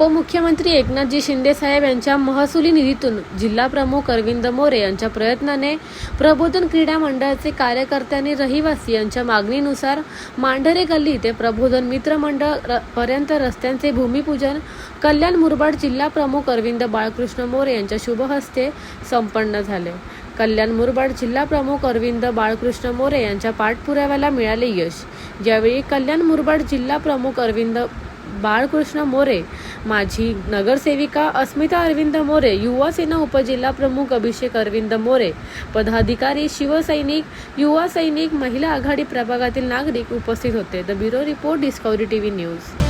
उपमुख्यमंत्री एकनाथजी शिंदेसाहेब यांच्या महसुली निधीतून जिल्हा प्रमुख अरविंद मोरे यांच्या प्रयत्नाने प्रबोधन क्रीडा मंडळाचे कार्यकर्त्यांनी रहिवासी यांच्या मागणीनुसार मांढरे गल्ली ते प्रबोधन मित्र मंडळ र- पर्यंत रस्त्यांचे भूमिपूजन कल्याण मुरबाड जिल्हा प्रमुख अरविंद बाळकृष्ण मोरे यांच्या शुभहस्ते संपन्न झाले. कल्याण मुरबाड जिल्हा प्रमुख अरविंद बाळकृष्ण मोरे यांच्या पाठपुराव्याला मिळाले यश. यावेळी कल्याण मुरबाड जिल्हा प्रमुख अरविंद बाळकृष्ण मोरे माझी नगरसेविका अस्मिता अरविंद मोरे युवा सेना उपजिल्हा प्रमुख अभिषेक अरविंद मोरे पदाधिकारी शिवसैनिक युवा सैनिक महिला आघाडी प्रभागातील नागरिक उपस्थित होते. The bureau report Discovery TV news.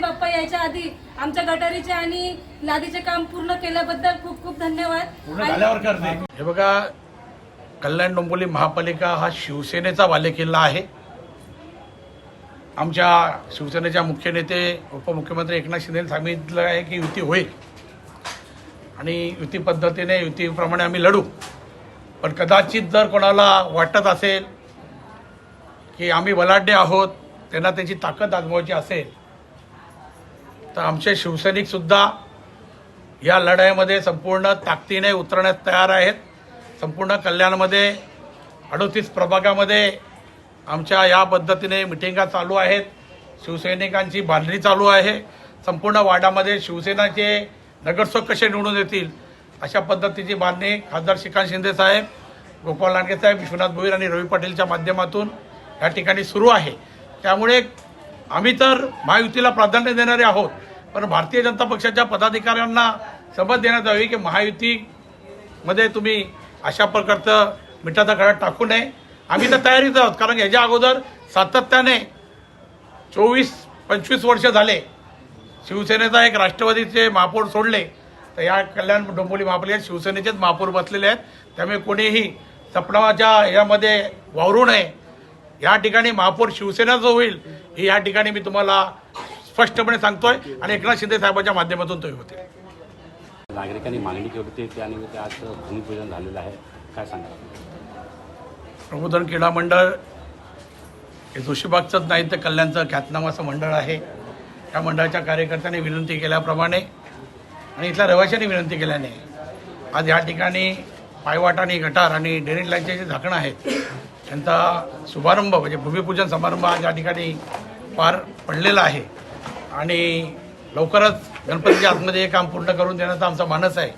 Ganpati Bappa यायच्या आधी आमच्या गटारीचे आणि लादीचे काम पूर्ण केल्याबद्दल खूप खूप धन्यवाद. हे बघा कल्याण डोंबिवली महापालिका हा शिवसेनेचा बालेकिल्ला आहे. आमच्या शिवसेनेच्या मुख्य नेते उपमुख्यमंत्री एकनाथ शिंदे सांगितलं आहे की युती होईल. आणि युती पद्धतीने युतीप्रमाणे आम्ही लढू. पण कदाचित जर कोणाला वाटत असेल की आम्ही बलाढ्य आहोत त्यांना त्यांची ताकद आजमावायची असेल तर आमचे शिवसैनिकसुद्धा या लढाईमध्ये संपूर्ण ताकदीने उतरण्यास तयार आहेत. संपूर्ण कल्याणमध्ये अडोतीस प्रभागामध्ये आमच्या या पद्धतीने मिटिंगा चालू आहेत. शिवसैनिकांची बांधणी चालू आहे. संपूर्ण वाडामध्ये शिवसेनाचे नगरसेवक कसे निवडून येतील अशा पद्धतीची बांधणी खासदार श्रीकांत शिंदे साहेब गोपाल लांडगे साहेब विश्वनाथ भोईर आणि रवी पाटीलच्या माध्यमातून या ठिकाणी सुरू आहे. त्यामुळे आम्ही तर महायुतीला प्राधान्य देणारे आहोत पण भारतीय जनता पक्षाच्या पदाधिकाऱ्यांना समज देण्यात यावी की महायुतीमध्ये तुम्ही अशा प्रकारचं मिठाचा खडा टाकू नये. आम्ही तर तयारीत आहोत कारण याच्या अगोदर सातत्याने चोवीस पंचवीस वर्ष झाले. शिवसेनेचा एक राष्ट्रवादीचे महापौर सोडले. तर या कल्याण डोंबोली महापालिकेत शिवसेनेचेच महापौर बसलेले आहेत. त्यामुळे कोणीही सपनाच्या यामध्ये वावरू नये. या ठिकाणी महापौर शिवसेनाचं होईल हे या ठिकाणी मी तुम्हाला स्पष्टपणे सांगतोय आणि एकनाथ शिंदे साहेबांच्या माध्यमातून तो होते नागरिकांनी मागणी केली होती त्यानिमित्त आज भूमिपूजन झालेलं आहे. काय सांगा प्रबोधन क्रीडा मंडळ हे जोशीबागचंच नाही तर कल्याणचं ख्यातनाम असं मंडळ आहे. या मंडळाच्या कार्यकर्त्यांनी विनंती केल्याप्रमाणे आणि इथल्या रहिवाशांनी विनंती केल्याने आज या ठिकाणी पायवाट आणि गटार आणि ड्रेनेज लाईनचे जे झाकणं आहेत त्यांचा शुभारंभ म्हणजे भूमिपूजन समारंभ आज या ठिकाणी पार पडलेला आहे. आणि लवकरच गणपतीच्या आतमध्ये हे काम पूर्ण करून देण्याचा आमचा मानस आहे.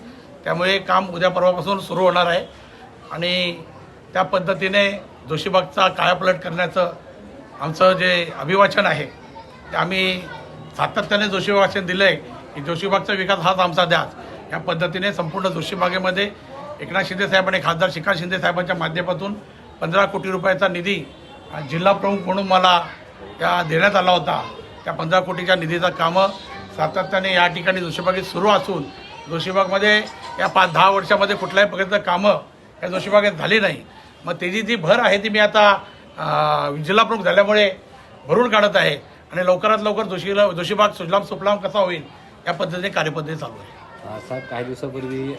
त्यामुळे काम उद्या परवापासून सुरू होणार आहे. आणि त्या पद्धतीने जोशीबागचा कायापलट करण्याचं आमचं जे अभिवाचन आहे ते आम्ही सातत्याने जोशीबागचं दिलं आहे की जोशीबागचा विकास हाच आमचा द्याच या पद्धतीने संपूर्ण जोशीबागेमध्ये एकनाथ शिंदे साहेब आणि खासदार शिखा शिंदे साहेबांच्या माध्यमातून पंधरा कोटी रुपयाचा निधी जिल्हाप्रमुख जिल्हा प्रमुख म्हणून मला त्या देण्यात आला होता. त्या पंधरा कोटीच्या निधीचं कामं सातत्याने या ठिकाणी जोशीबागेत सुरू असून जोशीबागमध्ये या पाच दहा वर्षामध्ये कुठल्याही प्रकारचं कामं या जोशीबागेत झाली नाही. मग त्याची जी भर आहे ती मी आता जिल्हाप्रमुख झाल्यामुळे भरून काढत आहे आणि लवकरात लवकर जोशीला जोशीबाग सुजलाम सुफलाम कसा होईल या पद्धतीने कार्यपद्धती चालू आहे. साहेब काही दिवसापूर्वी